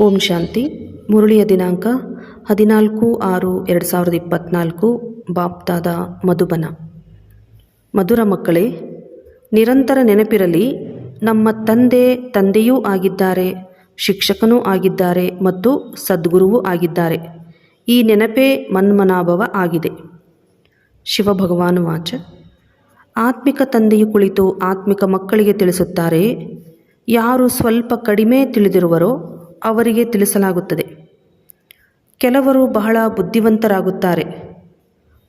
ಓಂ ಶಾಂತಿ. ಮುರಳಿಯ ದಿನಾಂಕ ಹದಿನಾಲ್ಕು ಆರು ಎರಡು ಸಾವಿರದ ಇಪ್ಪತ್ನಾಲ್ಕು. ಬಾಪ್ತಾದ ಮಧುಬನ. ಮಧುರ ಮಕ್ಕಳೇ, ನಿರಂತರ ನೆನಪಿರಲಿ, ನಮ್ಮ ತಂದೆ ತಂದೆಯೂ ಆಗಿದ್ದಾರೆ, ಶಿಕ್ಷಕನೂ ಆಗಿದ್ದಾರೆ ಮತ್ತು ಸದ್ಗುರುವೂ ಆಗಿದ್ದಾರೆ. ಈ ನೆನಪೇ ಮನ್ಮನಾಭವ ಆಗಿದೆ. ಶಿವಭಗವಾನು ವಾಚ. ಆತ್ಮಿಕ ತಂದೆಯು ಕುಳಿತು ಆತ್ಮಿಕ ಮಕ್ಕಳಿಗೆ ತಿಳಿಸುತ್ತಾರೆ, ಯಾರು ಸ್ವಲ್ಪ ಕಡಿಮೆ ತಿಳಿದಿರುವರೋ ಅವರಿಗೆ ತಿಳಿಸಲಾಗುತ್ತದೆ. ಕೆಲವರು ಬಹಳ ಬುದ್ಧಿವಂತರಾಗುತ್ತಾರೆ.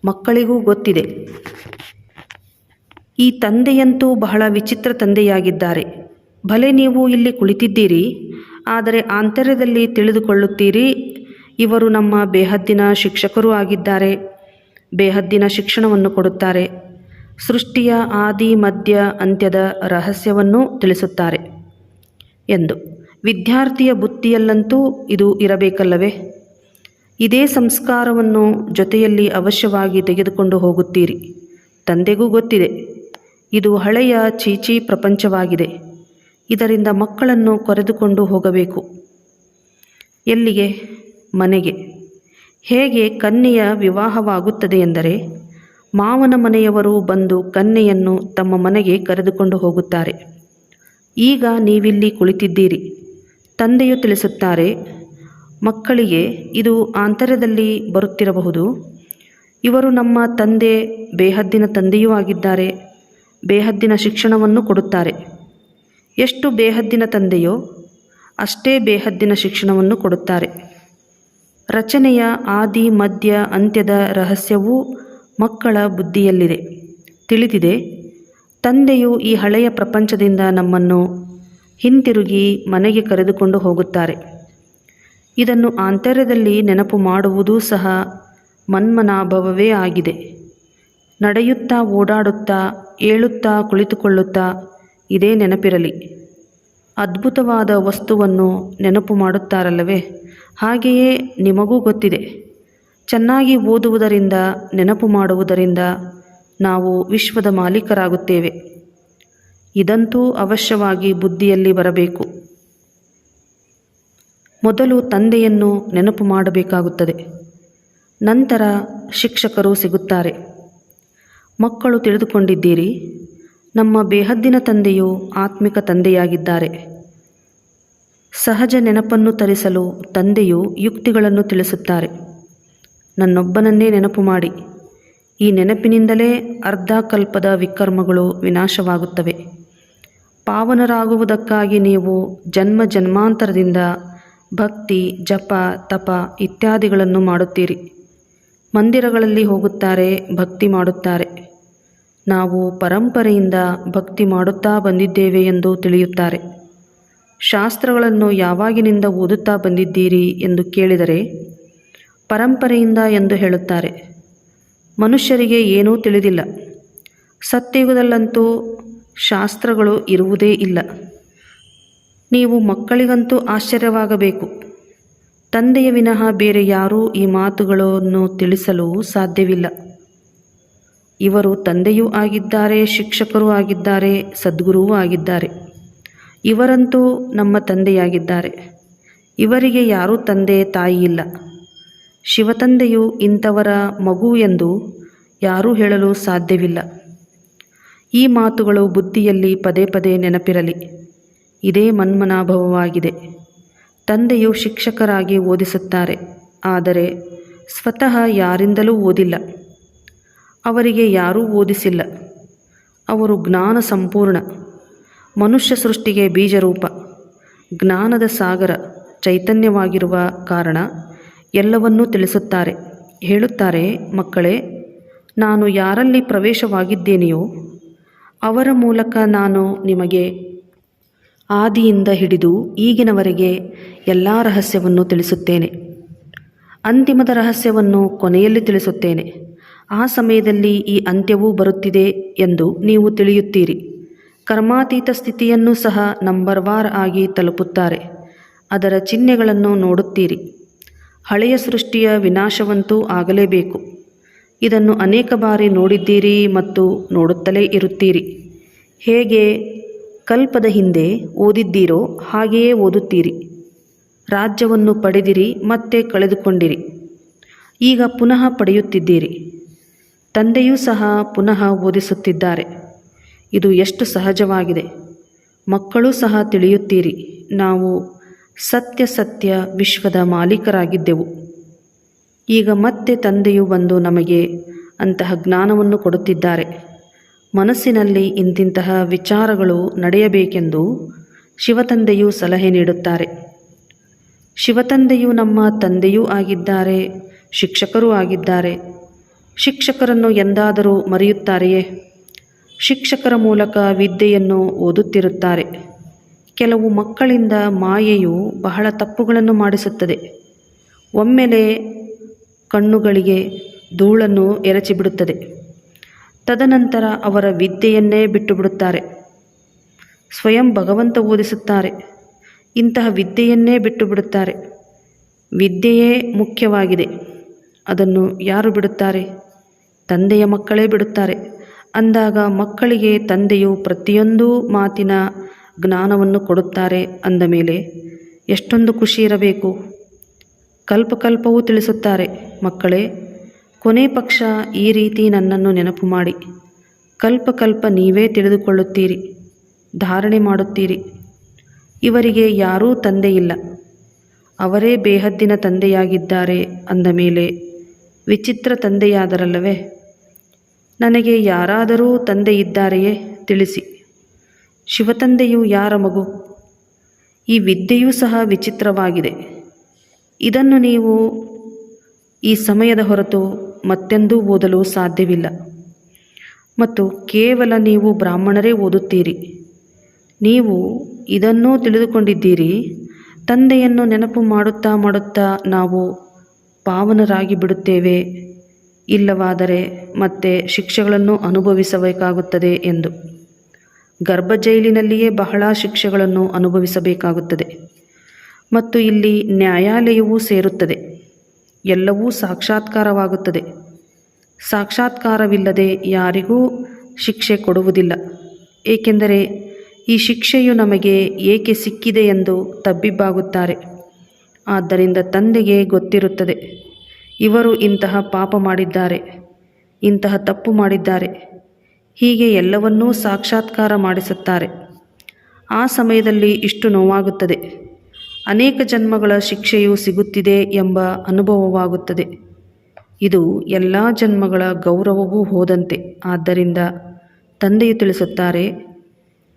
ಮಕ್ಕಳಿಗೂ ಗೊತ್ತಿದೆ. ಈ ತಂದೆಯಂತೂ ಬಹಳ ವಿಚಿತ್ರ ತಂದೆಯಾಗಿದ್ದಾರೆ. ಭಲೆ ನೀವು ಇಲ್ಲಿ ಕುಳಿತಿದ್ದೀರಿ, ಆದರೆ ಆಂತರ್ಯದಲ್ಲಿ ತಿಳಿದುಕೊಳ್ಳುತ್ತೀರಿ, ಇವರು ನಮ್ಮ ಬೇಹದ್ದಿನ ಶಿಕ್ಷಕರೂ ಆಗಿದ್ದಾರೆ, ಬೇಹದ್ದಿನ ಶಿಕ್ಷಣವನ್ನು ಕೊಡುತ್ತಾರೆ, ಸೃಷ್ಟಿಯ ಆದಿ, ಮಧ್ಯ, ಅಂತ್ಯದ ರಹಸ್ಯವನ್ನು ತಿಳಿಸುತ್ತಾರೆ, ಎಂದು ವಿದ್ಯಾರ್ಥಿಯ ಬುದ್ಧಿಯಲ್ಲಂತೂ ಇದು ಇರಬೇಕಲ್ಲವೇ? ಇದೇ ಸಂಸ್ಕಾರವನ್ನು ಜೊತೆಯಲ್ಲಿ ಅವಶ್ಯವಾಗಿ ತೆಗೆದುಕೊಂಡು ಹೋಗುತ್ತೀರಿ. ತಂದೆಗೂ ಗೊತ್ತಿದೆ, ಇದು ಹಳೆಯ ಚೀಚಿ ಪ್ರಪಂಚವಾಗಿದೆ. ಇದರಿಂದ ಮಕ್ಕಳನ್ನು ಕರೆದುಕೊಂಡು ಹೋಗಬೇಕು. ಎಲ್ಲಿಗೆ? ಮನೆಗೆ. ಹೇಗೆ ಕನ್ಯೆಯ ವಿವಾಹವಾಗುತ್ತದೆ ಎಂದರೆ, ಮಾವನ ಮನೆಯವರು ಬಂದು ಕನ್ಯೆಯನ್ನು ತಮ್ಮ ಮನೆಗೆ ಕರೆದುಕೊಂಡು ಹೋಗುತ್ತಾರೆ. ಈಗ ನೀವಿಲ್ಲಿ ಕುಳಿತಿದ್ದೀರಿ. ತಂದೆಯು ತಿಳಿಸುತ್ತಾರೆ, ಮಕ್ಕಳಿಗೆ ಇದು ಆಂತರ್ಯದಲ್ಲಿ ಬರುತ್ತಿರಬಹುದು. ಇವರು ನಮ್ಮ ತಂದೆ ಬೇಹದ್ದಿನ ತಂದೆಯೂ ಆಗಿದ್ದಾರೆ, ಬೇಹದ್ದಿನ ಶಿಕ್ಷಣವನ್ನು ಕೊಡುತ್ತಾರೆ. ಎಷ್ಟು ಬೇಹದ್ದಿನ ತಂದೆಯೋ ಅಷ್ಟೇ ಬೇಹದ್ದಿನ ಶಿಕ್ಷಣವನ್ನು ಕೊಡುತ್ತಾರೆ. ರಚನೆಯ ಆದಿ, ಮಧ್ಯ, ಅಂತ್ಯದ ರಹಸ್ಯವೂ ಮಕ್ಕಳ ಬುದ್ಧಿಯಲ್ಲಿದೆ. ತಿಳಿದಿದೆ, ತಂದೆಯು ಈ ಹಳೆಯ ಪ್ರಪಂಚದಿಂದ ನಮ್ಮನ್ನು ಹಿಂತಿರುಗಿ ಮನೆಗೆ ಕರೆದುಕೊಂಡು ಹೋಗುತ್ತಾರೆ. ಇದನ್ನು ಆಂತರ್ಯದಲ್ಲಿ ನೆನಪು ಮಾಡುವುದೂ ಸಹ ಮನ್ಮನಾಭವವೇ ಆಗಿದೆ. ನಡೆಯುತ್ತಾ ಓಡಾಡುತ್ತಾ ಏಳುತ್ತಾ ಕುಳಿತುಕೊಳ್ಳುತ್ತಾ ಇದೇ ನೆನಪಿರಲಿ. ಅದ್ಭುತವಾದ ವಸ್ತುವನ್ನು ನೆನಪು ಮಾಡುತ್ತಾರಲ್ಲವೇ? ಹಾಗೆಯೇ ನಿಮಗೂ ಗೊತ್ತಿದೆ. ಚೆನ್ನಾಗಿ ಓದುವುದರಿಂದ ನೆನಪು ಮಾಡುವುದರಿಂದ ನಾವು ವಿಶ್ವದ ಮಾಲೀಕರಾಗುತ್ತೇವೆ. ಇದಂತೂ ಅವಶ್ಯವಾಗಿ ಬುದ್ಧಿಯಲ್ಲಿ ಬರಬೇಕು. ಮೊದಲು ತಂದೆಯನ್ನು ನೆನಪು ಮಾಡಬೇಕಾಗುತ್ತದೆ. ನಂತರ ಶಿಕ್ಷಕರು ಸಿಗುತ್ತಾರೆ. ಮಕ್ಕಳು ತಿಳಿದುಕೊಂಡಿದ್ದೀರಿ, ನಮ್ಮ ಬೇಹದ್ದಿನ ತಂದೆಯು ಆತ್ಮಿಕ ತಂದೆಯಾಗಿದ್ದಾರೆ. ಸಹಜ ನೆನಪನ್ನು ತರಿಸಲು ತಂದೆಯು ಯುಕ್ತಿಗಳನ್ನು ತಿಳಿಸುತ್ತಾರೆ. ನನ್ನೊಬ್ಬನನ್ನೇ ನೆನಪು ಮಾಡಿ. ಈ ನೆನಪಿನಿಂದಲೇ ಅರ್ಧಕಲ್ಪದ ವಿಕರ್ಮಗಳು ವಿನಾಶವಾಗುತ್ತವೆ. ಪಾವನರಾಗುವುದಕ್ಕಾಗಿ ನೀವು ಜನ್ಮ ಜನ್ಮಾಂತರದಿಂದ ಭಕ್ತಿ, ಜಪ, ತಪ ಇತ್ಯಾದಿಗಳನ್ನು ಮಾಡುತ್ತೀರಿ. ಮಂದಿರಗಳಲ್ಲಿ ಹೋಗುತ್ತಾರೆ, ಭಕ್ತಿ ಮಾಡುತ್ತಾರೆ. ನಾವು ಪರಂಪರೆಯಿಂದ ಭಕ್ತಿ ಮಾಡುತ್ತಾ ಬಂದಿದ್ದೇವೆ ಎಂದು ತಿಳಿಯುತ್ತಾರೆ. ಶಾಸ್ತ್ರಗಳನ್ನು ಯಾವಾಗಿನಿಂದ ಓದುತ್ತಾ ಬಂದಿದ್ದೀರಿ ಎಂದು ಕೇಳಿದರೆ ಪರಂಪರೆಯಿಂದ ಎಂದು ಹೇಳುತ್ತಾರೆ. ಮನುಷ್ಯರಿಗೆ ಏನೂ ತಿಳಿದಿಲ್ಲ. ಸತ್ಯಯುಗದಲ್ಲಂತೂ ಶಾಸ್ತ್ರಗಳು ಇರುವುದೇ ಇಲ್ಲ. ನೀವು ಮಕ್ಕಳಿಗಂತೂ ಆಶ್ಚರ್ಯವಾಗಬೇಕು. ತಂದೆಯ ವಿನಃ ಬೇರೆ ಯಾರೂ ಈ ಮಾತುಗಳನ್ನು ತಿಳಿಸಲು ಸಾಧ್ಯವಿಲ್ಲ. ಇವರು ತಂದೆಯೂ ಆಗಿದ್ದಾರೆ, ಶಿಕ್ಷಕರೂ ಆಗಿದ್ದಾರೆ ಸದ್ಗುರುವೂ ಆಗಿದ್ದಾರೆ. ಇವರಂತೂ ನಮ್ಮ ತಂದೆಯಾಗಿದ್ದಾರೆ. ಇವರಿಗೆ ಯಾರೂ ತಂದೆ ತಾಯಿ ಇಲ್ಲ. ಶಿವತಂದೆಯು ಇಂಥವರ ಮಗು ಎಂದು ಯಾರೂ ಹೇಳಲು ಸಾಧ್ಯವಿಲ್ಲ. ಈ ಮಾತುಗಳು ಬುದ್ಧಿಯಲ್ಲಿ ಪದೇ ಪದೇ ನೆನಪಿರಲಿ. ಇದೇ ಮನ್ಮನಾಭವವಾಗಿದೆ. ತಂದೆಯು ಶಿಕ್ಷಕರಾಗಿ ಓದಿಸುತ್ತಾರೆ. ಆದರೆ ಸ್ವತಃ ಯಾರಿಂದಲೂ ಓದಿಲ್ಲ. ಅವರಿಗೆ ಯಾರೂ ಓದಿಸಿಲ್ಲ. ಅವರು ಜ್ಞಾನ ಸಂಪೂರ್ಣ. ಮನುಷ್ಯ ಸೃಷ್ಟಿಗೆ ಬೀಜರೂಪ. ಜ್ಞಾನದ ಸಾಗರ ಚೈತನ್ಯವಾಗಿರುವ ಕಾರಣ ಎಲ್ಲವನ್ನೂ ತಿಳಿಸುತ್ತಾರೆ. ಹೇಳುತ್ತಾರೆ, ಮಕ್ಕಳೇ, ನಾನು ಯಾರಲ್ಲಿ ಪ್ರವೇಶವಾಗಿದ್ದೇನೆಯೋ ಅವರ ಮೂಲಕ ನಾನು ನಿಮಗೆ ಆದಿಯಿಂದ ಹಿಡಿದು ಈಗಿನವರೆಗೆ ಎಲ್ಲ ರಹಸ್ಯವನ್ನು ತಿಳಿಸುತ್ತೇನೆ. ಅಂತಿಮದ ರಹಸ್ಯವನ್ನು ಕೊನೆಯಲ್ಲಿ ತಿಳಿಸುತ್ತೇನೆ. ಆ ಸಮಯದಲ್ಲಿ ಈ ಅಂತ್ಯವೂ ಬರುತ್ತಿದೆ ಎಂದು ನೀವು ತಿಳಿಯುತ್ತೀರಿ. ಕರ್ಮಾತೀತ ಸ್ಥಿತಿಯನ್ನು ಸಹ ನಂಬರ್ ವಾರ್ ಆಗಿ ತಲುಪುತ್ತಾರೆ. ಅದರ ಚಿಹ್ನೆಗಳನ್ನು ನೋಡುತ್ತೀರಿ. ಹಳೆಯ ಸೃಷ್ಟಿಯ ವಿನಾಶವಂತೂ ಆಗಲೇಬೇಕು. ಇದನ್ನು ಅನೇಕ ಬಾರಿ ನೋಡಿದ್ದೀರಿ ಮತ್ತು ನೋಡುತ್ತಲೇ ಇರುತ್ತೀರಿ. ಹೇಗೆ ಕಲ್ಪದ ಹಿಂದೆ ಓದಿದ್ದೀರೋ ಹಾಗೆಯೇ ಓದುತ್ತೀರಿ. ರಾಜ್ಯವನ್ನು ಪಡೆದಿರಿ ಮತ್ತೆ ಕಳೆದುಕೊಂಡಿರಿ. ಈಗ ಪುನಃ ಪಡೆಯುತ್ತಿದ್ದೀರಿ. ತಂದೆಯೂ ಸಹ ಪುನಃ ಓದಿಸುತ್ತಿದ್ದಾರೆ. ಇದು ಎಷ್ಟು ಸಹಜವಾಗಿದೆ. ಮಕ್ಕಳು ಸಹ ತಿಳಿಯುತ್ತೀರಿ. ನಾವು ಸತ್ಯ ಸತ್ಯ ವಿಶ್ವದ ಮಾಲೀಕರಾಗಿದ್ದೆವು. ಈಗ ಮತ್ತೆ ತಂದೆಯು ಬಂದು ನಮಗೆ ಅಂತಹ ಜ್ಞಾನವನ್ನು ಕೊಡುತ್ತಿದ್ದಾರೆ. ಮನಸ್ಸಿನಲ್ಲಿ ಇಂತಿಂತಹ ವಿಚಾರಗಳು ನಡೆಯಬೇಕೆಂದು ಶಿವತಂದೆಯು ಸಲಹೆ ನೀಡುತ್ತಾರೆ. ಶಿವತಂದೆಯು ನಮ್ಮ ತಂದೆಯೂ ಆಗಿದ್ದಾರೆ, ಶಿಕ್ಷಕರೂ ಆಗಿದ್ದಾರೆ. ಶಿಕ್ಷಕರನ್ನು ಎಂದಾದರೂ ಮರೆಯುತ್ತಾರೆಯೇ? ಶಿಕ್ಷಕರ ಮೂಲಕ ವಿದ್ಯೆಯನ್ನು ಓದುತ್ತಿರುತ್ತಾರೆ. ಕೆಲವು ಮಕ್ಕಳಿಂದ ಮಾಯೆಯು ಬಹಳ ತಪ್ಪುಗಳನ್ನು ಮಾಡಿಸುತ್ತದೆ. ಒಮ್ಮೆಲೆ ಕಣ್ಣುಗಳಿಗೆ ಧೂಳನ್ನು ಎರಚಿಬಿಡುತ್ತದೆ. ತದನಂತರ ಅವರ ವಿದ್ಯೆಯನ್ನೇ ಬಿಟ್ಟು ಬಿಡುತ್ತಾರೆ ಸ್ವಯಂ ಭಗವಂತ ಓದಿಸುತ್ತಾರೆ. ಇಂತಹ ವಿದ್ಯೆಯನ್ನೇ ಬಿಟ್ಟು ಬಿಡುತ್ತಾರೆ ವಿದ್ಯೆಯೇ ಮುಖ್ಯವಾಗಿದೆ. ಅದನ್ನು ಯಾರು ಬಿಡುತ್ತಾರೆ? ತಂದೆಯ ಮಕ್ಕಳೇ ಬಿಡುತ್ತಾರೆ. ಅಂದಾಗ ಮಕ್ಕಳಿಗೆ ತಂದೆಯು ಪ್ರತಿಯೊಂದು ಮಾತಿನ ಜ್ಞಾನವನ್ನು ಕೊಡುತ್ತಾರೆ ಅಂದ ಮೇಲೆ ಎಷ್ಟೊಂದು ಖುಷಿ ಇರಬೇಕು. ಕಲ್ಪಕಲ್ಪವೂ ತಿಳಿಸುತ್ತಾರೆ. ಮಕ್ಕಳೇ, ಕೊನೆ ಪಕ್ಷ ಈ ರೀತಿ ನನ್ನನ್ನು ನೆನಪು ಮಾಡಿ. ಕಲ್ಪಕಲ್ಪ ನೀವೇ ತಿಳಿದುಕೊಳ್ಳುತ್ತೀರಿ, ಧಾರಣೆ ಮಾಡುತ್ತೀರಿ. ಇವರಿಗೆ ಯಾರೂ ತಂದೆ ಇಲ್ಲ. ಅವರೇ ಬೇಹದ್ದಿನ ತಂದೆಯಾಗಿದ್ದಾರೆ ಅಂದ ಮೇಲೆ, ವಿಚಿತ್ರ ತಂದೆಯಾದರಲ್ಲವೇ? ನನಗೆ ಯಾರಾದರೂ ತಂದೆ ಇದ್ದಾರೆಯೇ ತಿಳಿಸಿ. ಶಿವತಂದೆಯು ಯಾರ ಮಗು? ಈ ವಿದ್ಯೆಯೂ ಸಹ ವಿಚಿತ್ರವಾಗಿದೆ. ಇದನ್ನು ನೀವು ಈ ಸಮಯದ ಹೊರತು ಮತ್ತೆಂದೂ ಓದಲು ಸಾಧ್ಯವಿಲ್ಲ. ಮತ್ತು ಕೇವಲ ನೀವು ಬ್ರಾಹ್ಮಣರೇ ಓದುತ್ತೀರಿ. ನೀವು ಇದನ್ನೂ ತಿಳಿದುಕೊಂಡಿದ್ದೀರಿ. ತಂದೆಯನ್ನು ನೆನಪು ಮಾಡುತ್ತಾ ಮಾಡುತ್ತಾ ನಾವು ಪಾವನರಾಗಿ ಬಿಡುತ್ತೇವೆ. ಇಲ್ಲವಾದರೆ ಮತ್ತೆ ಶಿಕ್ಷೆಗಳನ್ನು ಅನುಭವಿಸಬೇಕಾಗುತ್ತದೆ ಎಂದು. ಗರ್ಭ ಜೈಲಿನಲ್ಲಿಯೇ ಬಹಳ ಶಿಕ್ಷೆಗಳನ್ನು ಅನುಭವಿಸಬೇಕಾಗುತ್ತದೆ. ಮತ್ತು ಇಲ್ಲಿ ನ್ಯಾಯಾಲಯವೂ ಸೇರುತ್ತದೆ. ಎಲ್ಲವೂ ಸಾಕ್ಷಾತ್ಕಾರವಾಗುತ್ತದೆ. ಸಾಕ್ಷಾತ್ಕಾರವಿಲ್ಲದೆ ಯಾರಿಗೂ ಶಿಕ್ಷೆ ಕೊಡುವುದಿಲ್ಲ. ಏಕೆಂದರೆ ಈ ಶಿಕ್ಷೆಯು ನಮಗೆ ಏಕೆ ಸಿಕ್ಕಿದೆ ಎಂದು ತಬ್ಬಿಬ್ಬಾಗುತ್ತಾರೆ. ಆದ್ದರಿಂದ ತಂದೆಗೆ ಗೊತ್ತಿರುತ್ತದೆ. ಇವರು ಇಂತಹ ಪಾಪ ಮಾಡಿದ್ದಾರೆ. ಇಂತಹ ತಪ್ಪು ಮಾಡಿದ್ದಾರೆ. ಹೀಗೆ ಎಲ್ಲವನ್ನೂ ಸಾಕ್ಷಾತ್ಕಾರ ಮಾಡಿಸುತ್ತಾರೆ. ಆ ಸಮಯದಲ್ಲಿ ಇಷ್ಟು ನೋವಾಗುತ್ತದೆ. ಅನೇಕ ಜನ್ಮಗಳ ಶಿಕ್ಷೆಯು ಸಿಗುತ್ತಿದೆ ಎಂಬ ಅನುಭವವಾಗುತ್ತದೆ. ಇದು ಎಲ್ಲ ಜನ್ಮಗಳ ಗೌರವವೂ ಹೋದಂತೆ. ಆದ್ದರಿಂದ ತಂದೆಯು ತಿಳಿಸುತ್ತಾರೆ,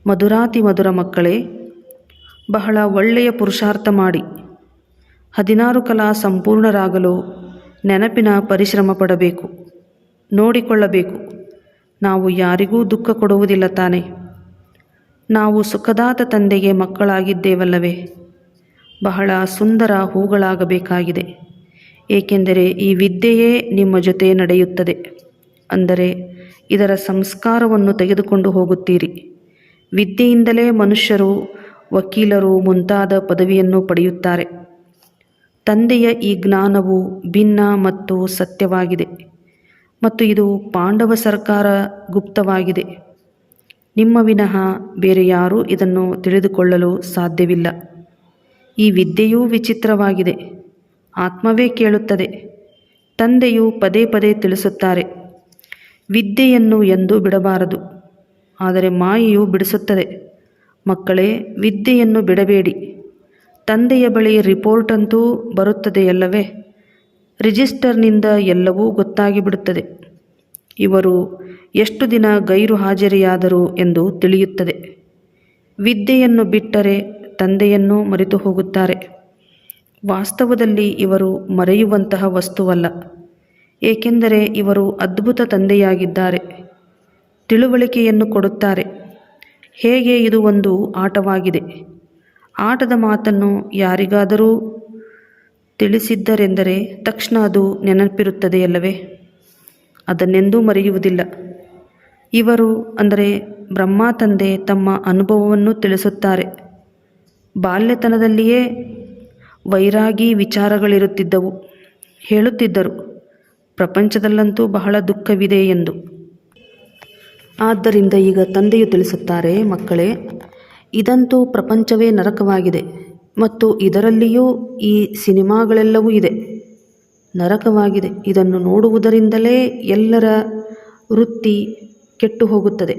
ಮಧುರಾತಿ ಮಧುರ ಮಕ್ಕಳೇ, ಬಹಳ ಒಳ್ಳೆಯ ಪುರುಷಾರ್ಥ ಮಾಡಿ. ಹದಿನಾರು ಕಲಾ ಸಂಪೂರ್ಣರಾಗಲು ನೆನಪಿನ ಪರಿಶ್ರಮ ಪಡಬೇಕು, ನೋಡಿಕೊಳ್ಳಬೇಕು. ನಾವು ಯಾರಿಗೂ ದುಃಖ ಕೊಡುವುದಿಲ್ಲ ತಾನೆ. ನಾವು ಸುಖದಾತ ತಂದೆಗೆ ಮಕ್ಕಳಾಗಿದ್ದೇವಲ್ಲವೇ. ಬಹಳ ಸುಂದರ ಹೂಗಳಾಗಬೇಕಾಗಿದೆ. ಏಕೆಂದರೆ ಈ ವಿದ್ಯೆಯೇ ನಿಮ್ಮ ಜೊತೆ ನಡೆಯುತ್ತದೆ. ಅಂದರೆ ಇದರ ಸಂಸ್ಕಾರವನ್ನು ತೆಗೆದುಕೊಂಡು ಹೋಗುತ್ತೀರಿ. ವಿದ್ಯೆಯಿಂದಲೇ ಮನುಷ್ಯರು, ವಕೀಲರು ಮುಂತಾದ ಪದವಿಯನ್ನು ಪಡೆಯುತ್ತಾರೆ. ತಂದೆಯ ಈ ಜ್ಞಾನವು ಭಿನ್ನ ಮತ್ತು ಸತ್ಯವಾಗಿದೆ. ಮತ್ತು ಇದು ಪಾಂಡವ ಸರ್ಕಾರ ಗುಪ್ತವಾಗಿದೆ. ನಿಮ್ಮ ವಿನಃ ಬೇರೆ ಯಾರೂ ಇದನ್ನು ತಿಳಿದುಕೊಳ್ಳಲು ಸಾಧ್ಯವಿಲ್ಲ. ಈ ವಿದ್ಯೆಯೂ ವಿಚಿತ್ರವಾಗಿದೆ. ಆತ್ಮವೇ ಕೇಳುತ್ತದೆ. ತಂದೆಯು ಪದೇ ಪದೇ ತಿಳಿಸುತ್ತಾರೆ. ವಿದ್ಯೆಯನ್ನು ಎಂದೂ ಬಿಡಬಾರದು. ಆದರೆ ಮಾಯೆಯು ಬಿಡಿಸುತ್ತದೆ. ಮಕ್ಕಳೇ, ವಿದ್ಯೆಯನ್ನು ಬಿಡಬೇಡಿ. ತಂದೆಯ ಬಳಿ ರಿಪೋರ್ಟ್ ಅಂತೂ ಬರುತ್ತದೆಯಲ್ಲವೇ? ರಿಜಿಸ್ಟರ್ನಿಂದ ಎಲ್ಲವೂ ಗೊತ್ತಾಗಿಬಿಡುತ್ತದೆ. ಇವರು ಎಷ್ಟು ದಿನ ಗೈರು ಹಾಜರಿಯಾದರು ಎಂದು ತಿಳಿಯುತ್ತದೆ. ವಿದ್ಯೆಯನ್ನು ಬಿಟ್ಟರೆ ತಂದೆಯನ್ನು ಮರೆತು ಹೋಗುತ್ತಾರೆ. ವಾಸ್ತವದಲ್ಲಿ ಇವರು ಮರೆಯುವಂತಹ ವಸ್ತುವಲ್ಲ. ಏಕೆಂದರೆ ಇವರು ಅದ್ಭುತ ತಂದೆಯಾಗಿದ್ದಾರೆ. ತಿಳುವಳಿಕೆಯನ್ನು ಕೊಡುತ್ತಾರೆ. ಹೇಗೆ ಇದು ಒಂದು ಆಟವಾಗಿದೆ. ಆಟದ ಮಾತನ್ನು ಯಾರಿಗಾದರೂ ತಿಳಿಸಿದ್ದರೆಂದರೆ ತಕ್ಷಣ ಅದು ನೆನಪಿರುತ್ತದೆಯಲ್ಲವೇ ಅದನ್ನೆಂದೂ ಮರೆಯುವುದಿಲ್ಲ. ಇವರು ಅಂದರೆ ಬ್ರಹ್ಮ ತಂದೆ ತಮ್ಮ ಅನುಭವವನ್ನು ತಿಳಿಸುತ್ತಾರೆ. ಬಾಲ್ಯತನದಲ್ಲಿಯೇ ವೈರಾಗಿ ವಿಚಾರಗಳಿರುತ್ತಿದ್ದವು. ಹೇಳುತ್ತಿದ್ದರು, ಪ್ರಪಂಚದಲ್ಲಂತೂ ಬಹಳ ದುಃಖವಿದೆ ಎಂದು. ಆದ್ದರಿಂದ ಈಗ ತಂದೆಯು ತಿಳಿಸುತ್ತಾರೆ, ಮಕ್ಕಳೇ, ಇದಂತೂ ಪ್ರಪಂಚವೇ ನರಕವಾಗಿದೆ ಮತ್ತು ಇದರಲ್ಲಿಯೂ ಈ ಸಿನಿಮಾಗಳೆಲ್ಲವೂ ಇದೆ. ನರಕವಾಗಿದೆ. ಇದನ್ನು ನೋಡುವುದರಿಂದಲೇ ಎಲ್ಲರ ವೃತ್ತಿ ಕೆಟ್ಟು ಹೋಗುತ್ತದೆ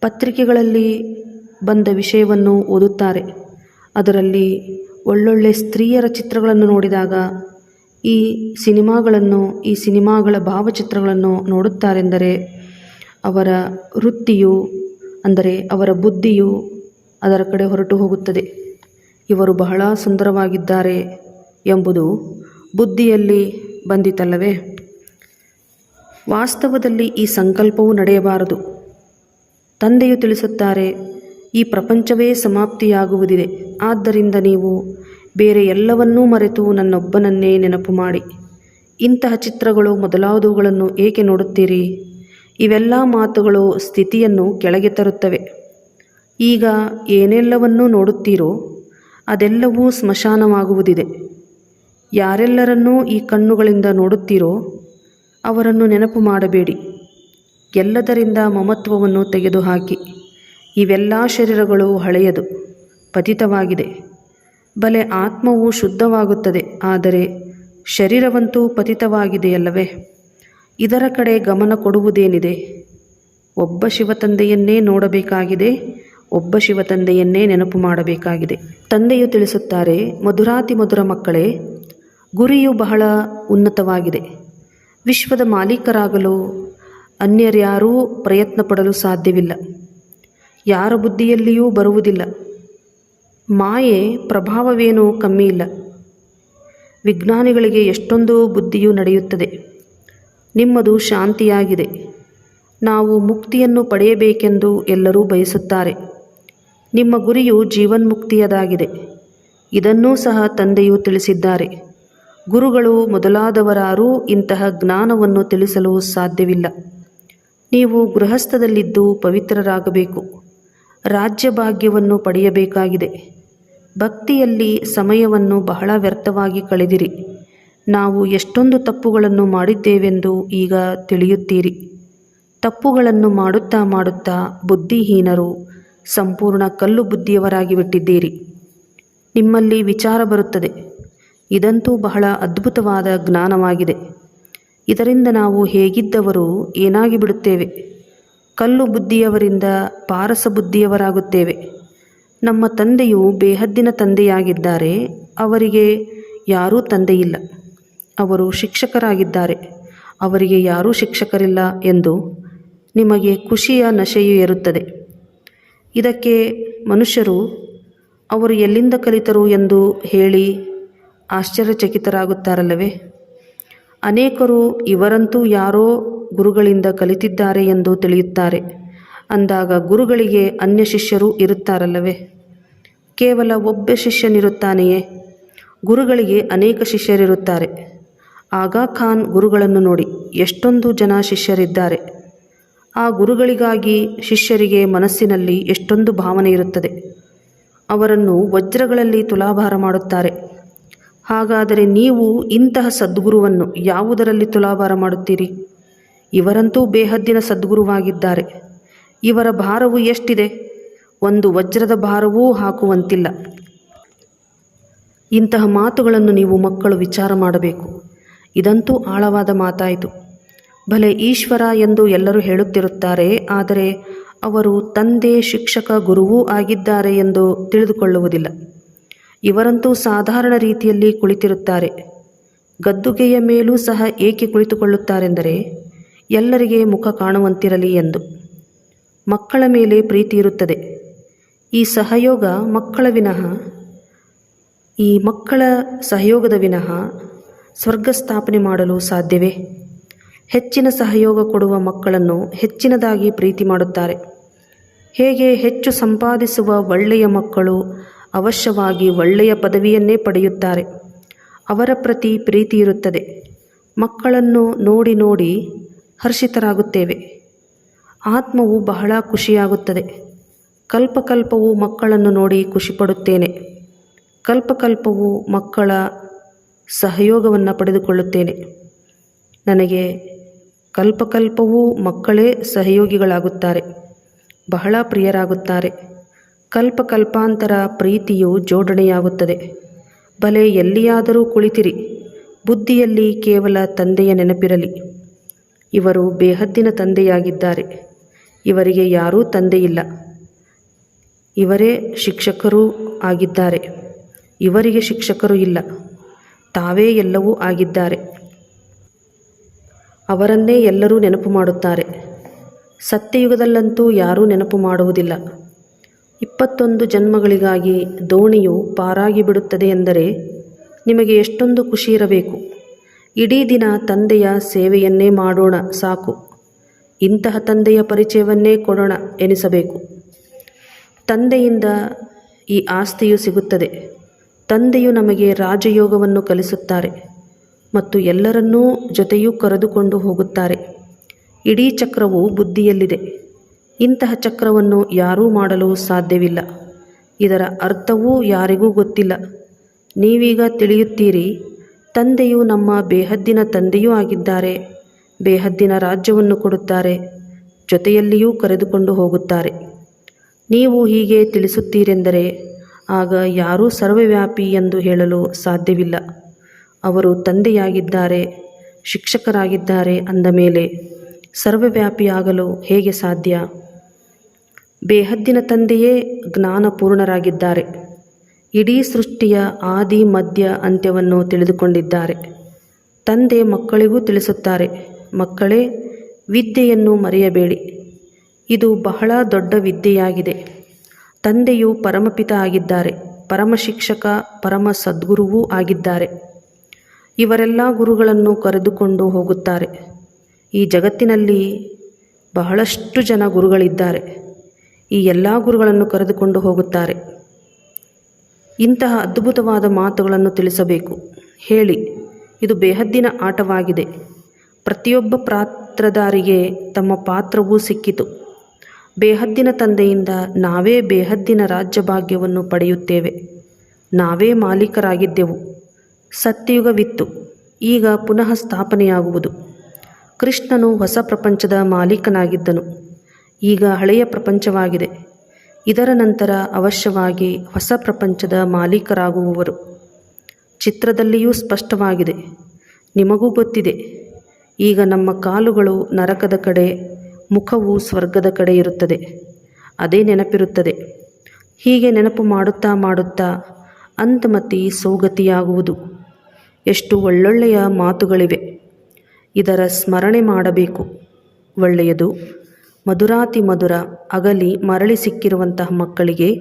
ಪತ್ರಿಕೆಗಳಲ್ಲಿ ಬಂದ ವಿಷಯವನ್ನು ಓದುತ್ತಾರೆ. ಅದರಲ್ಲಿ ಒಳ್ಳೊಳ್ಳೆ ಸ್ತ್ರೀಯರ ಚಿತ್ರಗಳನ್ನು ನೋಡಿದಾಗ ಈ ಸಿನಿಮಾಗಳನ್ನು, ಈ ಸಿನಿಮಾಗಳ ಭಾವಚಿತ್ರಗಳನ್ನು ನೋಡುತ್ತಾರೆಂದರೆ ಅವರ ವೃತ್ತಿಯು, ಅಂದರೆ ಅವರ ಬುದ್ಧಿಯು ಅದರ ಕಡೆ ಹೊರಟು ಹೋಗುತ್ತದೆ. ಇವರು ಬಹಳ ಸುಂದರವಾಗಿದ್ದಾರೆ ಎಂಬುದು ಬುದ್ಧಿಯಲ್ಲಿ ಬಂದಿತಲ್ಲವೇ? ವಾಸ್ತವದಲ್ಲಿ ಈ ಸಂಕಲ್ಪವು ನಡೆಯಬಾರದು. ತಂದೆಯು ತಿಳಿಸುತ್ತಾರೆ, ಈ ಪ್ರಪಂಚವೇ ಸಮಾಪ್ತಿಯಾಗುವುದಿದೆ. ಆದ್ದರಿಂದ ನೀವು ಬೇರೆ ಎಲ್ಲವನ್ನೂ ಮರೆತು ನನ್ನೊಬ್ಬನನ್ನೇ ನೆನಪು ಮಾಡಿ. ಇಂತಹ ಚಿತ್ರಗಳು ಮೊದಲಾದವುಗಳನ್ನು ಏಕೆ ನೋಡುತ್ತೀರಿ? ಇವೆಲ್ಲ ಮಾತುಗಳು ಸ್ಥಿತಿಯನ್ನು ಕೆಳಗೆ ತರುತ್ತವೆ. ಈಗ ಏನೆಲ್ಲವನ್ನೂ ನೋಡುತ್ತೀರೋ ಅದೆಲ್ಲವೂ ಸ್ಮಶಾನವಾಗುವುದಿದೆ. ಯಾರೆಲ್ಲರನ್ನೂ ಈ ಕಣ್ಣುಗಳಿಂದ ನೋಡುತ್ತೀರೋ ಅವರನ್ನು ನೆನಪು ಮಾಡಬೇಡಿ. ಎಲ್ಲದರಿಂದ ಮಮತ್ವವನ್ನು ತೆಗೆದುಹಾಕಿ. ಇವೆಲ್ಲ ಶರೀರಗಳು ಹಳೆಯದು. ಪತಿತವಾಗಿದೆ. ಬಲೆ ಆತ್ಮವು ಶುದ್ಧವಾಗುತ್ತದೆ, ಆದರೆ ಶರೀರವಂತೂ ಪತಿತವಾಗಿದೆಯಲ್ಲವೇ? ಇದರ ಕಡೆ ಗಮನ ಕೊಡುವುದೇನಿದೆ? ಒಬ್ಬ ಶಿವತಂದೆಯನ್ನೇ ನೋಡಬೇಕಾಗಿದೆ, ಒಬ್ಬ ಶಿವತಂದೆಯನ್ನೇ ನೆನಪು ಮಾಡಬೇಕಾಗಿದೆ. ತಂದೆಯು ತಿಳಿಸುತ್ತಾರೆ, ಮಧುರಾತಿ ಮಧುರ ಮಕ್ಕಳೇ, ಗುರಿಯು ಬಹಳ ಉನ್ನತವಾಗಿದೆ. ವಿಶ್ವದ ಮಾಲೀಕರಾಗಲು ಅನ್ಯರ್ಯಾರೂ ಪ್ರಯತ್ನ ಪಡಲು ಸಾಧ್ಯವಿಲ್ಲ. ಯಾರ ಬುದ್ಧಿಯಲ್ಲಿಯೂ ಬರುವುದಿಲ್ಲ. ಮಾಯೆ ಪ್ರಭಾವವೇನೂ ಕಮ್ಮಿ ಇಲ್ಲ. ವಿಜ್ಞಾನಿಗಳಿಗೆ ಎಷ್ಟೊಂದು ಬುದ್ಧಿಯು ನಡೆಯುತ್ತದೆ. ನಿಮ್ಮದು ಶಾಂತಿಯಾಗಿದೆ. ನಾವು ಮುಕ್ತಿಯನ್ನು ಪಡೆಯಬೇಕೆಂದು ಎಲ್ಲರೂ ಬಯಸುತ್ತಾರೆ. ನಿಮ್ಮ ಗುರಿಯು ಜೀವನ್ಮುಕ್ತಿಯದಾಗಿದೆ. ಇದನ್ನೂ ಸಹ ತಂದೆಯು ತಿಳಿಸಿದ್ದಾರೆ. ಗುರುಗಳು ಮೊದಲಾದವರಾರೂ ಇಂತಹ ಜ್ಞಾನವನ್ನು ತಿಳಿಸಲು ಸಾಧ್ಯವಿಲ್ಲ. ನೀವು ಗೃಹಸ್ಥದಲ್ಲಿದ್ದು ಪವಿತ್ರರಾಗಬೇಕು. ರಾಜ್ಯ ಭಾಗ್ಯವನ್ನು ಪಡೆಯಬೇಕಾಗಿದೆ. ಭಕ್ತಿಯಲ್ಲಿ ಸಮಯವನ್ನು ಬಹಳ ವ್ಯರ್ಥವಾಗಿ ಕಳೆದಿರಿ. ನಾವು ಎಷ್ಟೊಂದು ತಪ್ಪುಗಳನ್ನು ಮಾಡಿದ್ದೇವೆಂದು ಈಗ ತಿಳಿಯುತ್ತೀರಿ. ತಪ್ಪುಗಳನ್ನು ಮಾಡುತ್ತಾ ಮಾಡುತ್ತಾ ಬುದ್ಧಿಹೀನರು ಸಂಪೂರ್ಣ ಕಲ್ಲು ಬುದ್ಧಿಯವರಾಗಿ ಬಿಟ್ಟಿದ್ದೀರಿ. ನಿಮ್ಮಲ್ಲಿ ವಿಚಾರ ಬರುತ್ತದೆ. ಇದಂತೂ ಬಹಳ ಅದ್ಭುತವಾದ ಜ್ಞಾನವಾಗಿದೆ. ಇದರಿಂದ ನಾವು ಹೇಗಿದ್ದವರು ಏನಾಗಿ ಬಿಡುತ್ತೇವೆ ಕಲ್ಲು ಬುದ್ಧಿಯವರಿಂದ ಪಾರಸ ಬುದ್ಧಿಯವರಾಗುತ್ತೇವೆ. ನಮ್ಮ ತಂದೆಯು ಬೇಹದ್ದಿನ ತಂದೆಯಾಗಿದ್ದಾರೆ, ಅವರಿಗೆ ಯಾರೂ ತಂದೆಯಿಲ್ಲ. ಅವರು ಶಿಕ್ಷಕರಾಗಿದ್ದಾರೆ, ಅವರಿಗೆ ಯಾರೂ ಶಿಕ್ಷಕರಿಲ್ಲ ಎಂದು ನಿಮಗೆ ಖುಷಿಯ ನಶೆಯು ಏರುತ್ತದೆ. ಇದಕ್ಕೆ ಮನುಷ್ಯರು ಅವರು ಎಲ್ಲಿಂದ ಕಲಿತರು ಎಂದು ಹೇಳಿ ಆಶ್ಚರ್ಯಚಕಿತರಾಗುತ್ತಾರಲ್ಲವೇ? ಅನೇಕರು ಇವರಂತೂ ಯಾರೋ ಗುರುಗಳಿಂದ ಕಲಿತಿದ್ದಾರೆ ಎಂದು ತಿಳಿಯುತ್ತಾರೆ. ಅಂದಾಗ ಗುರುಗಳಿಗೆ ಅನ್ಯ ಶಿಷ್ಯರು ಇರುತ್ತಾರಲ್ಲವೇ? ಕೇವಲ ಒಬ್ಬ ಶಿಷ್ಯನಿರುತ್ತಾನೆಯೇ? ಗುರುಗಳಿಗೆ ಅನೇಕ ಶಿಷ್ಯರಿರುತ್ತಾರೆ. ಆಗಾ ಖಾನ್ ಗುರುಗಳನ್ನು ನೋಡಿ, ಎಷ್ಟೊಂದು ಜನ ಶಿಷ್ಯರಿದ್ದಾರೆ. ಆ ಗುರುಗಳಿಗಾಗಿ ಶಿಷ್ಯರಿಗೆ ಮನಸ್ಸಿನಲ್ಲಿ ಎಷ್ಟೊಂದು ಭಾವನೆ ಇರುತ್ತದೆ. ಅವರನ್ನು ವಜ್ರಗಳಲ್ಲಿ ತುಲಾಭಾರ ಮಾಡುತ್ತಾರೆ. ಹಾಗಾದರೆ ನೀವು ಇಂತಹ ಸದ್ಗುರುವನ್ನು ಯಾವುದರಲ್ಲಿ ತುಲಾಭಾರ ಮಾಡುತ್ತೀರಿ? ಇವರಂತೂ ಬೇಹದ್ದಿನ ಸದ್ಗುರುವಾಗಿದ್ದಾರೆ. ಇವರ ಭಾರವು ಎಷ್ಟಿದೆ? ಒಂದು ವಜ್ರದ ಭಾರವೂ ಹಾಕುವಂತಿಲ್ಲ. ಇಂತಹ ಮಾತುಗಳನ್ನು ನೀವು ಮಕ್ಕಳು ವಿಚಾರ ಮಾಡಬೇಕು. ಇದಂತೂ ಆಳವಾದ ಮಾತಾಯಿತು. ಭಲೆ ಈಶ್ವರ ಎಂದು ಎಲ್ಲರೂ ಹೇಳುತ್ತಿರುತ್ತಾರೆ, ಆದರೆ ಅವರು ತಂದೆ ಶಿಕ್ಷಕ ಗುರುವೂ ಆಗಿದ್ದಾರೆ ಎಂದು ತಿಳಿದುಕೊಳ್ಳುವುದಿಲ್ಲ. ಇವರಂತೂ ಸಾಧಾರಣ ರೀತಿಯಲ್ಲಿ ಕುಳಿತಿರುತ್ತಾರೆ. ಗದ್ದುಗೆಯ ಮೇಲೂ ಸಹ ಏಕೆ ಕುಳಿತುಕೊಳ್ಳುತ್ತಾರೆಂದರೆ, ಎಲ್ಲರಿಗೆ ಮುಖ ಕಾಣುವಂತಿರಲಿ ಎಂದು. ಮಕ್ಕಳ ಮೇಲೆ ಪ್ರೀತಿ ಇರುತ್ತದೆ. ಈ ಸಹಯೋಗ ಮಕ್ಕಳ ವಿನಃ, ಈ ಮಕ್ಕಳ ಸಹಯೋಗದ ವಿನಃ ಸ್ವರ್ಗ ಸ್ಥಾಪನೆ ಮಾಡಲು ಸಾಧ್ಯವೇ? ಹೆಚ್ಚಿನ ಸಹಯೋಗ ಕೊಡುವ ಮಕ್ಕಳನ್ನು ಹೆಚ್ಚಿನದಾಗಿ ಪ್ರೀತಿ ಮಾಡುತ್ತಾರೆ. ಹೇಗೆ ಹೆಚ್ಚು ಸಂಪಾದಿಸುವ ಒಳ್ಳೆಯ ಮಕ್ಕಳು ಅವಶ್ಯವಾಗಿ ಒಳ್ಳೆಯ ಪದವಿಯನ್ನೇ ಪಡೆಯುತ್ತಾರೆ. ಅವರ ಪ್ರತಿ ಪ್ರೀತಿ ಇರುತ್ತದೆ. ಮಕ್ಕಳನ್ನು ನೋಡಿ ನೋಡಿ ಹರ್ಷಿತರಾಗುತ್ತೇವೆ. ಆತ್ಮವು ಬಹಳ ಖುಷಿಯಾಗುತ್ತದೆ. ಕಲ್ಪಕಲ್ಪವು ಮಕ್ಕಳನ್ನು ನೋಡಿ ಖುಷಿಪಡುತ್ತೇನೆ. ಕಲ್ಪಕಲ್ಪವು ಮಕ್ಕಳ ಸಹಯೋಗವನ್ನು ಪಡೆದುಕೊಳ್ಳುತ್ತೇನೆ. ನನಗೆ ಕಲ್ಪಕಲ್ಪವೂ ಮಕ್ಕಳೇ ಸಹಯೋಗಿಗಳಾಗುತ್ತಾರೆ. ಬಹಳ ಪ್ರಿಯರಾಗುತ್ತಾರೆ. ಕಲ್ಪಕಲ್ಪಾಂತರ ಪ್ರೀತಿಯು ಜೋಡಣೆಯಾಗುತ್ತದೆ. ಬಲೆ ಎಲ್ಲಿಯಾದರೂ ಕುಳಿತಿರಿ. ಬುದ್ಧಿಯಲ್ಲಿ ಕೇವಲ ತಂದೆಯ ನೆನಪಿರಲಿ. ಇವರು ಬೇಹದ್ದಿನ ತಂದೆಯಾಗಿದ್ದಾರೆ. ಇವರಿಗೆ ಯಾರೂ ತಂದೆಯಿಲ್ಲ. ಇವರೇ ಶಿಕ್ಷಕರೂ ಆಗಿದ್ದಾರೆ. ಇವರಿಗೆ ಶಿಕ್ಷಕರು ಇಲ್ಲ. ತಾವೇ ಎಲ್ಲವೂ ಆಗಿದ್ದಾರೆ. ಅವರನ್ನೇ ಎಲ್ಲರೂ ನೆನಪು ಮಾಡುತ್ತಾರೆ. ಸತ್ಯಯುಗದಲ್ಲಂತೂ ಯಾರೂ ನೆನಪು ಮಾಡುವುದಿಲ್ಲ. ಇಪ್ಪತ್ತೊಂದು ಜನ್ಮಗಳಿಗಾಗಿ ದೋಣಿಯು ಪಾರಾಗಿ ಬಿಡುತ್ತದೆ ಎಂದರೆ ನಿಮಗೆ ಎಷ್ಟೊಂದು ಖುಷಿ ಇರಬೇಕು. ಇಡೀ ದಿನ ತಂದೆಯ ಸೇವೆಯನ್ನೇ ಮಾಡೋಣ ಸಾಕು. ಇಂತಹ ತಂದೆಯ ಪರಿಚಯವನ್ನೇ ಕೊಡೋಣ ಎನಿಸಬೇಕು. ತಂದೆಯಿಂದ ಈ ಆಸ್ತಿಯು ಸಿಗುತ್ತದೆ. ತಂದೆಯು ನಮಗೆ ರಾಜಯೋಗವನ್ನು ಕಲಿಸುತ್ತಾರೆ ಮತ್ತು ಎಲ್ಲರನ್ನೂ ಜೊತೆಯೂ ಕರೆದುಕೊಂಡು ಹೋಗುತ್ತಾರೆ. ಇಡೀ ಚಕ್ರವು ಬುದ್ಧಿಯಲ್ಲಿದೆ. ಇಂತಹ ಚಕ್ರವನ್ನು ಯಾರೂ ಮಾಡಲು ಸಾಧ್ಯವಿಲ್ಲ. ಇದರ ಅರ್ಥವೂ ಯಾರಿಗೂ ಗೊತ್ತಿಲ್ಲ. ನೀವೀಗ ತಿಳಿಯುತ್ತೀರಿ, ತಂದೆಯು ನಮ್ಮ ಬೇಹದ್ದಿನ ತಂದೆಯೂ ಆಗಿದ್ದಾರೆ. ಬೇಹದ್ದಿನ ರಾಜ್ಯವನ್ನು ಕೊಡುತ್ತಾರೆ, ಜೊತೆಯಲ್ಲಿಯೂ ಕರೆದುಕೊಂಡು ಹೋಗುತ್ತಾರೆ. ನೀವು ಹೀಗೆ ತಿಳಿಸುತ್ತೀರೆಂದರೆ, ಆಗ ಯಾರೂ ಸರ್ವವ್ಯಾಪಿ ಎಂದು ಹೇಳಲು ಸಾಧ್ಯವಿಲ್ಲ. ಅವರು ತಂದೆಯಾಗಿದ್ದಾರೆ, ಶಿಕ್ಷಕರಾಗಿದ್ದಾರೆ ಅಂದ ಮೇಲೆ ಸರ್ವವ್ಯಾಪಿಯಾಗಲು ಹೇಗೆ ಸಾಧ್ಯ? ಬೇಹದ್ದಿನ ತಂದೆಯೇ ಜ್ಞಾನಪೂರ್ಣರಾಗಿದ್ದಾರೆ. ಇಡೀ ಸೃಷ್ಟಿಯ ಆದಿ, ಮಧ್ಯ, ಅಂತ್ಯವನ್ನು ತಿಳಿದುಕೊಂಡಿದ್ದಾರೆ. ತಂದೆ ಮಕ್ಕಳಿಗೂ ತಿಳಿಸುತ್ತಾರೆ. ಮಕ್ಕಳೇ, ವಿದ್ಯೆಯನ್ನು ಮರೆಯಬೇಡಿ. ಇದು ಬಹಳ ದೊಡ್ಡ ವಿದ್ಯೆಯಾಗಿದೆ. ತಂದೆಯು ಪರಮಪಿತ ಆಗಿದ್ದಾರೆ. ಪರಮ ಶಿಕ್ಷಕ ಪರಮ ಸದ್ಗುರುವೂ ಆಗಿದ್ದಾರೆ. ಇವರೆಲ್ಲ ಗುರುಗಳನ್ನು ಕರೆದುಕೊಂಡು ಹೋಗುತ್ತಾರೆ. ಈ ಜಗತ್ತಿನಲ್ಲಿ ಬಹಳಷ್ಟು ಜನ ಗುರುಗಳಿದ್ದಾರೆ. ಈ ಎಲ್ಲ ಗುರುಗಳನ್ನು ಕರೆದುಕೊಂಡು ಹೋಗುತ್ತಾರೆ. ಇಂತಹ ಅದ್ಭುತವಾದ ಮಾತುಗಳನ್ನು ತಿಳಿಸಬೇಕು. ಹೇಳಿ, ಇದು ಬೇಹದ್ದಿನ ಆಟವಾಗಿದೆ. ಪ್ರತಿಯೊಬ್ಬ ಪಾತ್ರಧಾರಿಗೆ ತಮ್ಮ ಪಾತ್ರವೂ ಸಿಕ್ಕಿತು. ಬೇಹದ್ದಿನ ತಂದೆಯಿಂದ ನಾವೇ ಬೇಹದ್ದಿನ ರಾಜ್ಯಭಾಗ್ಯವನ್ನು ಪಡೆಯುತ್ತೇವೆ. ನಾವೇ ಮಾಲೀಕರಾಗಿದ್ದೆವು. ಸತ್ಯಯುಗವಿತ್ತು ಈಗ ಪುನಃ ಸ್ಥಾಪನೆಯಾಗುವುದು. ಕೃಷ್ಣನು ಹೊಸ ಪ್ರಪಂಚದ ಮಾಲೀಕನಾಗಿದ್ದನು. ಈಗ ಹಳೆಯ ಪ್ರಪಂಚವಾಗಿದೆ. ಇದರ ನಂತರ ಅವಶ್ಯವಾಗಿ ಹೊಸ ಪ್ರಪಂಚದ ಮಾಲೀಕರಾಗುವವರು. ಚಿತ್ರದಲ್ಲಿಯೂ ಸ್ಪಷ್ಟವಾಗಿದೆ. ನಿಮಗೂ ಗೊತ್ತಿದೆ. ಈಗ ನಮ್ಮ ಕಾಲುಗಳು ನರಕದ ಕಡೆ, ಮುಖವು ಸ್ವರ್ಗದ ಕಡೆ ಇರುತ್ತದೆ. ಅದೇ ನೆನಪಿರುತ್ತದೆ. ಹೀಗೆ ನೆನಪು ಮಾಡುತ್ತಾ ಮಾಡುತ್ತಾ ಅಂತಮತಿ ಸೋಗತಿಯಾಗುವುದು. ಎಷ್ಟು ಒಳ್ಳೊಳ್ಳೆಯ ಮಾತುಗಳಿವೆ. ಇದರ ಸ್ಮರಣೆ ಮಾಡಬೇಕು. ಒಳ್ಳೆಯದು, ಮಧುರಾತಿ ಮಧುರ ಅಗಲಿ ಮರಳಿ ಸಿಕ್ಕಿರುವಂತಹ ಮಕ್ಕಳಿಗೆ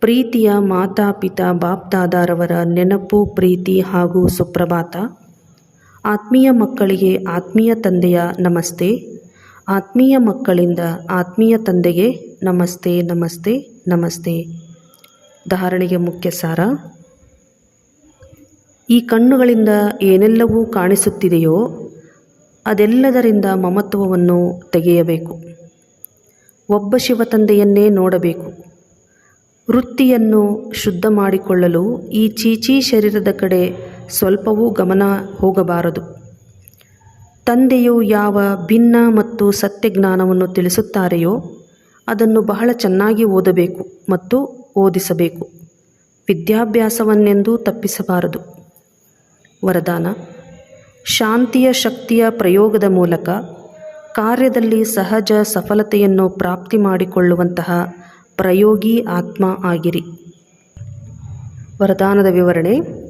ಪ್ರೀತಿಯ ಮಾತಾಪಿತಾ, ಬಾಪ್ತಾದಾರವರ ನೆನಪು, ಪ್ರೀತಿ ಹಾಗೂ ಸುಪ್ರಭಾತ. ಆತ್ಮೀಯ ಮಕ್ಕಳಿಗೆ ಆತ್ಮೀಯ ತಂದೆಯ ನಮಸ್ತೆ. ಆತ್ಮೀಯ ಮಕ್ಕಳಿಂದ ಆತ್ಮೀಯ ತಂದೆಗೆ ನಮಸ್ತೆ ನಮಸ್ತೆ ನಮಸ್ತೆ. ಧಾರಣೆಗೆ ಮುಖ್ಯ ಸಾರ. ಈ ಕಣ್ಣುಗಳಿಂದ ಏನೆಲ್ಲವೂ ಕಾಣಿಸುತ್ತಿದೆಯೋ ಅದೆಲ್ಲದರಿಂದ ಮಮತ್ವವನ್ನು ತೆಗೆಯಬೇಕು. ಒಬ್ಬ ಶಿವತಂದೆಯನ್ನೇ ನೋಡಬೇಕು. ವೃತ್ತಿಯನ್ನು ಶುದ್ಧ ಮಾಡಿಕೊಳ್ಳಲು ಈ ಚೀಚಿ ಶರೀರದ ಕಡೆ ಸ್ವಲ್ಪವೂ ಗಮನ ಹೋಗಬಾರದು. ತಂದೆಯು ಯಾವ ಭಿನ್ನ ಮತ್ತು ಸತ್ಯಜ್ಞಾನವನ್ನು ತಿಳಿಸುತ್ತಾರೆಯೋ ಅದನ್ನು ಬಹಳ ಚೆನ್ನಾಗಿ ಓದಬೇಕು ಮತ್ತು ಓದಿಸಬೇಕು. ವಿದ್ಯಾಭ್ಯಾಸವನ್ನೆಂದೂ ತಪ್ಪಿಸಬಾರದು. ವರದಾನ, ಶಾಂತಿಯ ಶಕ್ತಿಯ ಪ್ರಯೋಗದ ಮೂಲಕ ಕಾರ್ಯದಲ್ಲಿ ಸಹಜ ಸಫಲತೆಯನ್ನು ಪ್ರಾಪ್ತಿ ಮಾಡಿಕೊಳ್ಳುವಂತಹ ಪ್ರಯೋಗಿ ಆತ್ಮ ಆಗಿರಿ. ವರದಾನದ ವಿವರಣೆ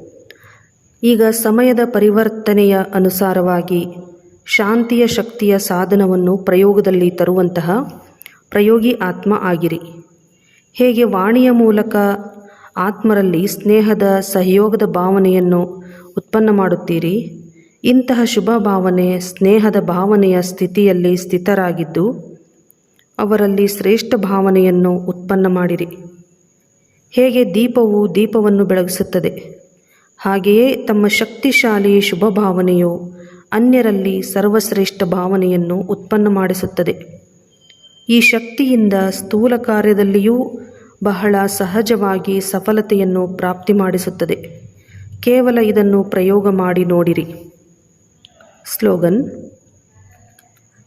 ಈಗ ಸಮಯದ ಪರಿವರ್ತನೆಯ ಅನುಸಾರವಾಗಿ ಶಾಂತಿಯ ಶಕ್ತಿಯ ಸಾಧನವನ್ನು ಪ್ರಯೋಗದಲ್ಲಿ ತರುವಂತಹ ಪ್ರಯೋಗಿ ಆತ್ಮ ಆಗಿರಿ. ಹೇಗೆ ವಾಣಿಯ ಮೂಲಕ ಆತ್ಮರಲ್ಲಿ ಸ್ನೇಹದ ಸಹಯೋಗದ ಭಾವನೆಯನ್ನು ಉತ್ಪನ್ನ ಮಾಡುತ್ತೀರಿ? ಇಂತಹ ಶುಭ ಭಾವನೆ ಸ್ನೇಹದ ಭಾವನೆಯ ಸ್ಥಿತಿಯಲ್ಲಿ ಸ್ಥಿತರಾಗಿದ್ದು ಅವರಲ್ಲಿ ಶ್ರೇಷ್ಠ ಭಾವನೆಯನ್ನು ಉತ್ಪನ್ನ ಮಾಡಿರಿ. ಹೇಗೆ ದೀಪವು ದೀಪವನ್ನು ಬೆಳಗಿಸುತ್ತದೆ? ಹಾಗೆಯೇ ತಮ್ಮ ಶಕ್ತಿಶಾಲಿ ಶುಭ ಭಾವನೆಯು ಅನ್ಯರಲ್ಲಿ ಸರ್ವಶ್ರೇಷ್ಠ ಭಾವನೆಯನ್ನು ಉತ್ಪನ್ನ ಮಾಡಿಸುತ್ತದೆ. ಈ ಶಕ್ತಿಯಿಂದ ಸ್ಥೂಲ ಕಾರ್ಯದಲ್ಲಿಯೂ ಬಹಳ ಸಹಜವಾಗಿ ಸಫಲತೆಯನ್ನು ಪ್ರಾಪ್ತಿ ಮಾಡಿಸುತ್ತದೆ. ಕೇವಲ ಇದನ್ನು ಪ್ರಯೋಗ ಮಾಡಿ ನೋಡಿರಿ. ಸ್ಲೋಗನ್,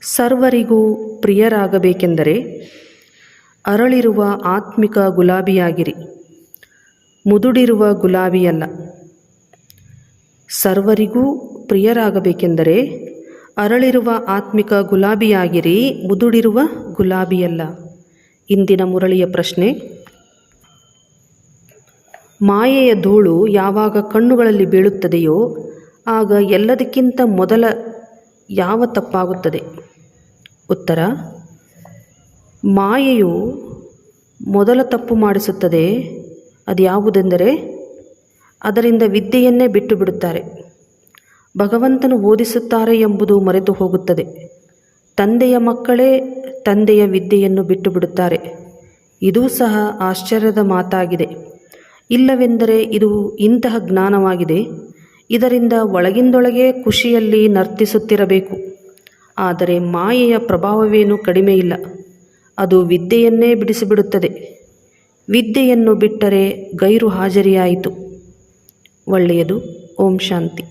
ಸರ್ವರಿಗೂ ಪ್ರಿಯರಾಗಬೇಕೆಂದರೆ ಅರಳಿರುವ ಆತ್ಮಿಕ ಗುಲಾಬಿಯಾಗಿರಿ. ಮುದುಡಿರುವ ಗುಲಾಬಿಯಲ್ಲ. ಸರ್ವರಿಗೂ ಪ್ರಿಯರಾಗಬೇಕೆಂದರೆ ಅರಳಿರುವ ಆತ್ಮಿಕ ಗುಲಾಬಿಯಾಗಿರಿ, ಮುದುಡಿರುವ ಗುಲಾಬಿಯಲ್ಲ. ಇಂದಿನ ಮುರಳಿಯ ಪ್ರಶ್ನೆ, ಮಾಯೆಯ ಧೂಳು ಯಾವಾಗ ಕಣ್ಣುಗಳಲ್ಲಿ ಬೀಳುತ್ತದೆಯೋ, ಆಗ ಎಲ್ಲದಕ್ಕಿಂತ ಮೊದಲ ಯಾವ ತಪ್ಪಾಗುತ್ತದೆ? ಉತ್ತರ, ಮಾಯೆಯು ಮೊದಲ ತಪ್ಪು ಮಾಡಿಸುತ್ತದೆ. ಅದು ಯಾವುದೆಂದರೆ ಅದರಿಂದ ವಿದ್ಯೆಯನ್ನೇ ಬಿಟ್ಟು ಬಿಡುತ್ತಾರೆ ಭಗವಂತನು ಓದಿಸುತ್ತಾರೆ ಎಂಬುದು ಮರೆತು ಹೋಗುತ್ತದೆ. ತಂದೆಯ ಮಕ್ಕಳೇ ತಂದೆಯ ವಿದ್ಯೆಯನ್ನು ಬಿಟ್ಟು ಬಿಡುತ್ತಾರೆ ಇದೂ ಸಹ ಆಶ್ಚರ್ಯದ ಮಾತಾಗಿದೆ. ಇಲ್ಲವೆಂದರೆ ಇದು ಇಂತಹ ಜ್ಞಾನವಾಗಿದೆ. ಇದರಿಂದ ಒಳಗಿಂದೊಳಗೆ ಖುಷಿಯಲ್ಲಿ ನರ್ತಿಸುತ್ತಿರಬೇಕು. ಆದರೆ ಮಾಯೆಯ ಪ್ರಭಾವವೇನೂ ಕಡಿಮೆ ಇಲ್ಲ. ಅದು ವಿದ್ಯೆಯನ್ನೇ ಬಿಡಿಸಿಬಿಡುತ್ತದೆ. ವಿದ್ಯೆಯನ್ನು ಬಿಟ್ಟರೆ ಗೈರು ಹಾಜರಿಯಾಯಿತು. ಒಳ್ಳೆಯದು ಓಂ ಶಾಂತಿ